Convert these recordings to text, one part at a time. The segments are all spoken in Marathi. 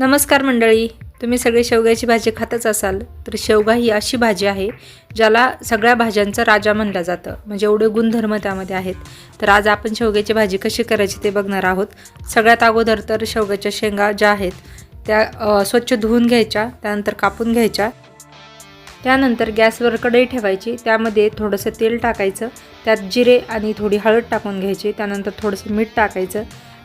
नमस्कार मंडळी. तुम्ही सगळे शेवग्याची भाजी खातच असाल तर शेवगा ही अशी भाजी आहे ज्याला सगळ्या भाज्यांचं राजा म्हणलं जातं. म्हणजे एवढे गुणधर्म त्यामध्ये आहेत. तर आज आपण शेवग्याची भाजी कशी करायची ते बघणार आहोत. सगळ्यात अगोदर तर शेवग्याच्या शेंगा ज्या आहेत त्या स्वच्छ धुवून घ्यायच्या त्यानंतर कापून घ्यायच्या. त्यानंतर गॅसवर कढई ठेवायची त्यामध्ये थोडंसं तेल टाकायचं. त्यात जिरे आणि थोडी हळद टाकून घ्यायची त्यानंतर थोडंसं मीठ टाकायचं.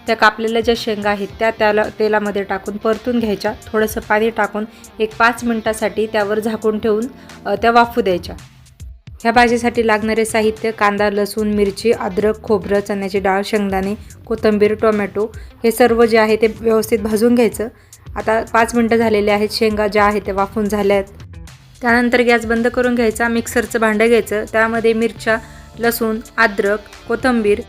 त्या कापलेल्या ज्या शेंगा आहेत त्या त्याला तेलामध्ये टाकून परतून घ्यायच्या. थोडंसं पाणी टाकून एक पाच मिनटासाठी त्यावर झाकून ठेवून त्या वाफू द्यायच्या. ह्या भाजीसाठी लागणारे साहित्य कांदा लसूण मिरची अद्रक खोबरं चण्याची डाळ शेंगदाणे कोथिंबीर टोमॅटो हे सर्व जे आहे ते व्यवस्थित भाजून घ्यायचं. आता पाच मिनटं झालेले आहेत शेंगा ज्या आहेत त्या वाफून झाल्या आहेत त्यानंतर गॅस बंद करून घ्यायचा मिक्सरचं भांडं घ्यायचं. त्यामध्ये मिरच्या लसूण अद्रक कोथिंबीर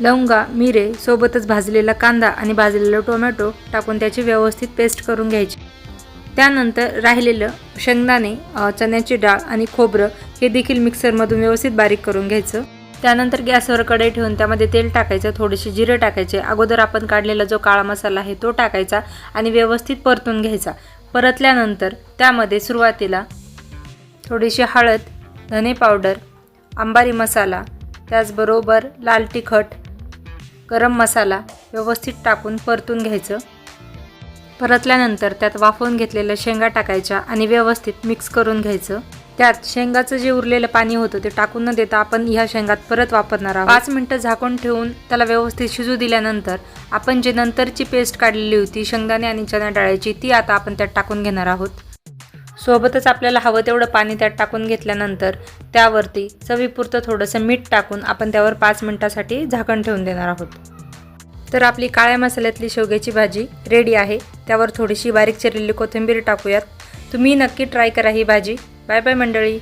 लवंगा मिरे सोबतच भाजलेला कांदा आणि भाजलेला टोमॅटो टाकून त्याची व्यवस्थित पेस्ट करून घ्यायची. त्यानंतर राहिलेलं शेंगदाणे चण्याची डाळ आणि खोबरं हे देखील मिक्सरमधून व्यवस्थित बारीक करून घ्यायचं. त्यानंतर गॅसवर कढई ठेवून त्यामध्ये तेल टाकायचं थोडेसे जिरे टाकायचे. अगोदर आपण काढलेला जो काळा मसाला आहे तो टाकायचा आणि व्यवस्थित परतून घ्यायचा. परतल्यानंतर त्यामध्ये सुरुवातीला थोडीशी हळद धने पावडर आंबारी मसाला त्याचबरोबर लाल तिखट गरम मसाला व्यवस्थित टाकून परतून घ्यायचं. परतल्यानंतर त्यात वाफवून घेतलेल्या शेंगा टाकायच्या आणि व्यवस्थित मिक्स करून घ्यायचं. त्यात शेंगाचं जे उरलेलं पाणी होतं ते टाकून न देता आपण ह्या शेंगात परत वापरणार आहोत. पाच मिनटं झाकून ठेवून त्याला व्यवस्थित शिजू दिल्यानंतर आपण जे नंतरची पेस्ट काढलेली होती शेंगदाणे आणि चना डाळ्याची ती आता आपण त्यात टाकून घेणार आहोत. सोबतच आपल्याला हवं तेवढं पाणी त्यात टाकून घेतल्यानंतर त्यावरती चवीपुरतं थोडंसं मीठ टाकून आपण त्यावर पाच मिनटासाठी झाकण ठेवून देणार आहोत. तर आपली काळ्या मसाल्यातली शेवग्याची भाजी रेडी आहे. त्यावर थोडीशी बारीक चिरलेली कोथिंबीर टाकूयात. तुम्ही नक्की ट्राय करा ही भाजी. बाय बाय मंडळी.